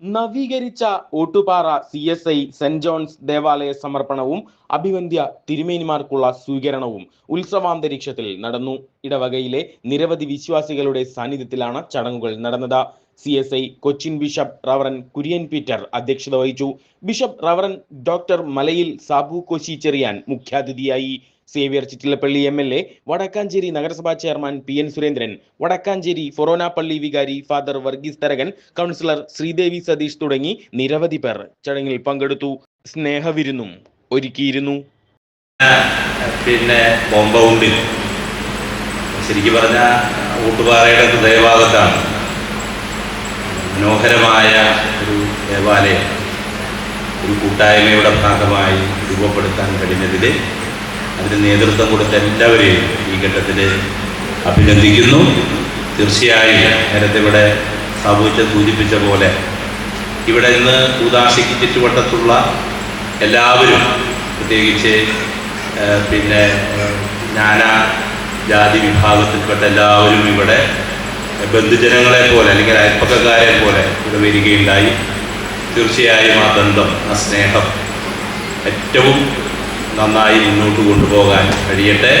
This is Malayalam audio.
നവീകരിച്ച Ottupara C S I saint John's ദേവാലയ സമർപ്പണവും അഭിവന്ധ്യ തിരുമേനിമാർക്കുള്ള സ്വീകരണവും ഉത്സവാന്തരീക്ഷത്തിൽ നടന്നു. ഇടവകയിലെ നിരവധി വിശ്വാസികളുടെ സാന്നിധ്യത്തിലാണ് ചടങ്ങുകൾ നടന്നത്. C S I Cochin bishop reverend Kurian Peter അധ്യക്ഷത വഹിച്ചു. ബിഷപ്പ് റവറൻ ഡോക്ടർ മലയിൽ സാബു കോശി ചെറിയാൻ മുഖ്യാതിഥിയായി. Xavier Chittilappilly M L A Vadakkanchery നഗരസഭാ chairman P N Surendran Vadakkanchery ഫൊറോന പള്ളി വികാരി ഫാദർ വർഗീസ് തരകൻ കൗൺസിലർ ശ്രീദേവി സതീഷ് തുടങ്ങി നിരവധി പേർ ചടങ്ങിൽ പങ്കെടുത്തു. സ്നേഹവിരുന്നും ഒരുക്കിയിരുന്നു. പിന്നെ കോമ്പൗണ്ടിൽ ശരിക്കും പറഞ്ഞാൽ ഊട്ടുപാറയുടെ ഹൃദയഭാഗത്താണ്. മനോഹരമായ ഒരു ദേവാലയം. ഒരു കൂട്ടായ്മയുടെ ഭാഗമായി രൂപപ്പെടുത്താൻ കഴിഞ്ഞതിൽ അതിന് നേതൃത്വം കൊടുത്ത എല്ലാവരെയും ഈ ഘട്ടത്തിൽ അഭിനന്ദിക്കുന്നു. തീർച്ചയായും നേരത്തെ ഇവിടെ സാമൂഹ്യം സൂചിപ്പിച്ച പോലെ ഇവിടെ നിന്ന് കൂതാശിക്ക് ചുറ്റുവട്ടത്തുള്ള എല്ലാവരും പ്രത്യേകിച്ച് പിന്നെ നാനാ ജാതി വിഭാഗത്തിൽപ്പെട്ട എല്ലാവരും ഇവിടെ ബന്ധുജനങ്ങളെ പോലെ അല്ലെങ്കിൽ അയൽപ്പക്കക്കാരെ പോലെ ഇവിടെ വരികയുണ്ടായി തീർച്ചയായും ആ ബന്ധം ആ സ്നേഹം ഏറ്റവും നന്നായി മുന്നോട്ട് കൊണ്ടുപോകാൻ കഴിയട്ടെ.